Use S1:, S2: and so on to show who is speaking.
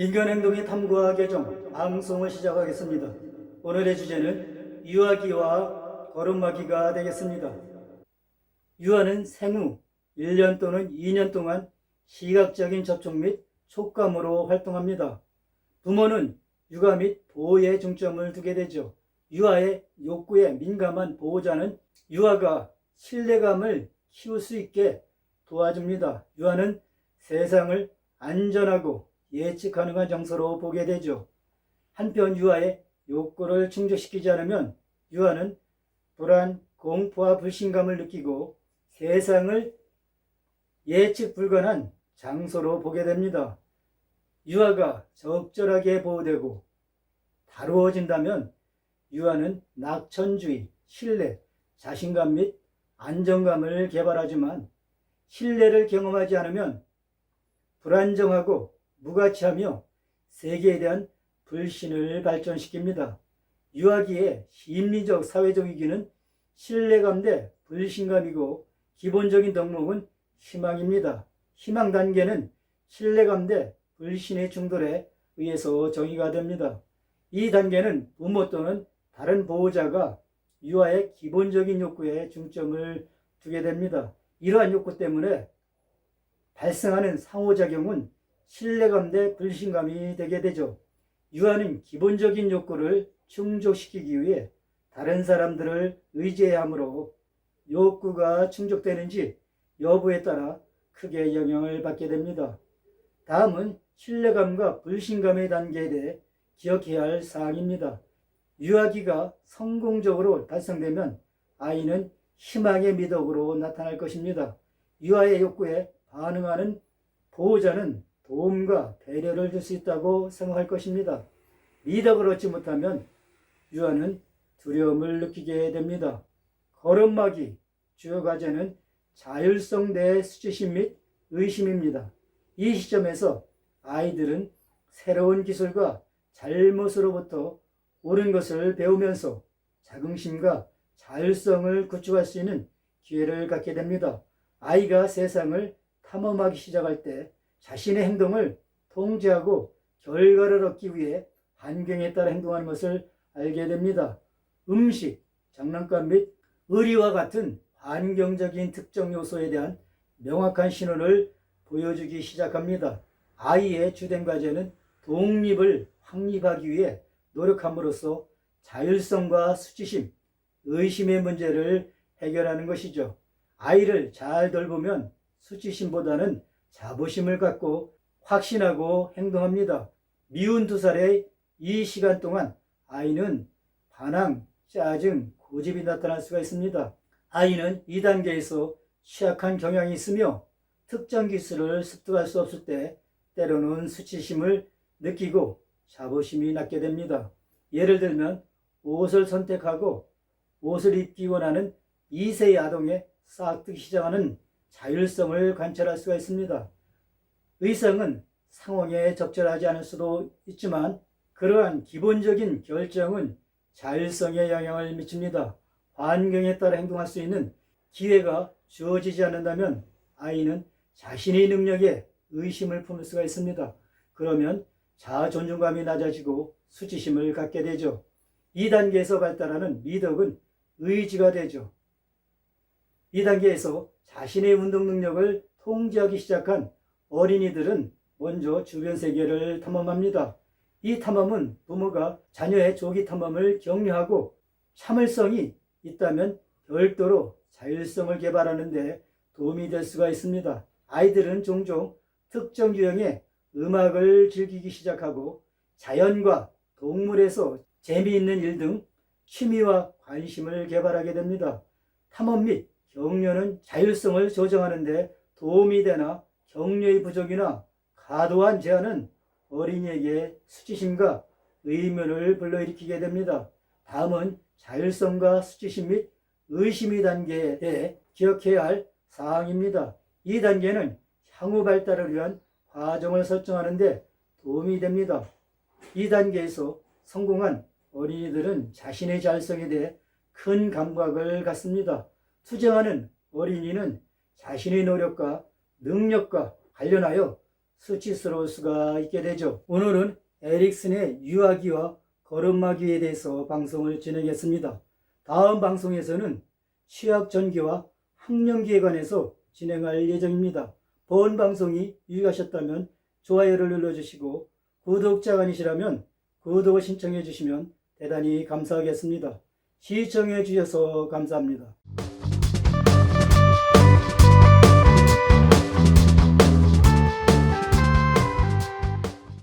S1: 인간행동의 탐구와 개정 방송을 시작하겠습니다. 오늘의 주제는 유아기와 걸음마기가 되겠습니다. 유아는 생후 1년 또는 2년 동안 시각적인 접촉 및 촉감으로 활동합니다. 부모는 육아 및 보호에 중점을 두게 되죠. 유아의 욕구에 민감한 보호자는 유아가 신뢰감을 키울 수 있게 도와줍니다. 유아는 세상을 안전하고 예측 가능한 장소로 보게 되죠. 한편 유아의 욕구를 충족시키지 않으면 유아는 불안, 공포와 불신감을 느끼고 세상을 예측 불가능한 장소로 보게 됩니다. 유아가 적절하게 보호되고 다루어진다면 유아는 낙천주의, 신뢰, 자신감 및 안정감을 개발하지만 신뢰를 경험하지 않으면 불안정하고 무가치하며 세계에 대한 불신을 발전시킵니다. 유아기의 심리적 사회적 위기는 신뢰감 대 불신감이고 기본적인 덕목은 희망입니다. 희망 단계는 신뢰감 대 불신의 충돌에 의해서 정의가 됩니다. 이 단계는 부모 또는 다른 보호자가 유아의 기본적인 욕구에 중점을 두게 됩니다. 이러한 욕구 때문에 발생하는 상호작용은 신뢰감 대 불신감이 되게 되죠. 유아는 기본적인 욕구를 충족시키기 위해 다른 사람들을 의지해야 하므로 욕구가 충족되는지 여부에 따라 크게 영향을 받게 됩니다. 다음은 신뢰감과 불신감의 단계에 대해 기억해야 할 사항입니다. 유아기가 성공적으로 달성되면 아이는 희망의 미덕으로 나타날 것입니다. 유아의 욕구에 반응하는 보호자는 도움과 배려를 줄 수 있다고 생각할 것입니다. 미덕을 얻지 못하면 유아는 두려움을 느끼게 됩니다. 걸음마기 주요 과제는 자율성 내 수치심 및 의심입니다. 이 시점에서 아이들은 새로운 기술과 잘못으로부터 옳은 것을 배우면서 자긍심과 자율성을 구축할 수 있는 기회를 갖게 됩니다. 아이가 세상을 탐험하기 시작할 때 자신의 행동을 통제하고 결과를 얻기 위해 환경에 따라 행동하는 것을 알게 됩니다. 음식, 장난감 및 의리와 같은 환경적인 특정 요소에 대한 명확한 신호를 보여주기 시작합니다. 아이의 주된 과제는 독립을 확립하기 위해 노력함으로써 자율성과 수치심, 의심의 문제를 해결하는 것이죠. 아이를 잘 돌보면 수치심보다는 자부심을 갖고 확신하고 행동합니다. 미운 두 살의 이 시간 동안 아이는 반항, 짜증, 고집이 나타날 수가 있습니다. 아이는 이 단계에서 취약한 경향이 있으며 특정 기술을 습득할 수 없을 때 때로는 수치심을 느끼고 자부심이 낮게 됩니다. 예를 들면 옷을 선택하고 옷을 입기 원하는 2세의 아동의 싹 트기 시작하는 자율성을 관찰할 수가 있습니다. 의성은 상황에 적절하지 않을 수도 있지만 그러한 기본적인 결정은 자율성에 영향을 미칩니다. 환경에 따라 행동할 수 있는 기회가 주어지지 않는다면 아이는 자신의 능력에 의심을 품을 수가 있습니다. 그러면 자아 존중감이 낮아지고 수치심을 갖게 되죠. 이 단계에서 발달하는 미덕은 의지가 되죠. 이 단계에서 자신의 운동 능력을 통제하기 시작한 어린이들은 먼저 주변 세계를 탐험합니다. 이 탐험은 부모가 자녀의 조기 탐험을 격려하고 참을성이 있다면 별도로 자율성을 개발하는 데 도움이 될 수가 있습니다. 아이들은 종종 특정 유형의 음악을 즐기기 시작하고 자연과 동물에서 재미있는 일 등 취미와 관심을 개발하게 됩니다. 탐험 및 격려는 자율성을 조정하는 데 도움이 되나 격려의 부족이나 과도한 제한은 어린이에게 수치심과 의문을 불러일으키게 됩니다. 다음은 자율성과 수치심 및 의심의 단계에 대해 기억해야 할 사항입니다. 이 단계는 향후 발달을 위한 과정을 설정하는데 도움이 됩니다. 이 단계에서 성공한 어린이들은 자신의 자율성에 대해 큰 감각을 갖습니다. 투쟁하는 어린이는 자신의 노력과 능력과 관련하여 수치스러울 수가 있게 되죠. 오늘은 에릭슨의 유아기와 걸음마기에 대해서 방송을 진행했습니다. 다음 방송에서는 취약 전기와 학령기에 관해서 진행할 예정입니다. 본 방송이 유익하셨다면 좋아요를 눌러주시고 구독자가 아니시라면 구독을 신청해 주시면 대단히 감사하겠습니다. 시청해 주셔서 감사합니다.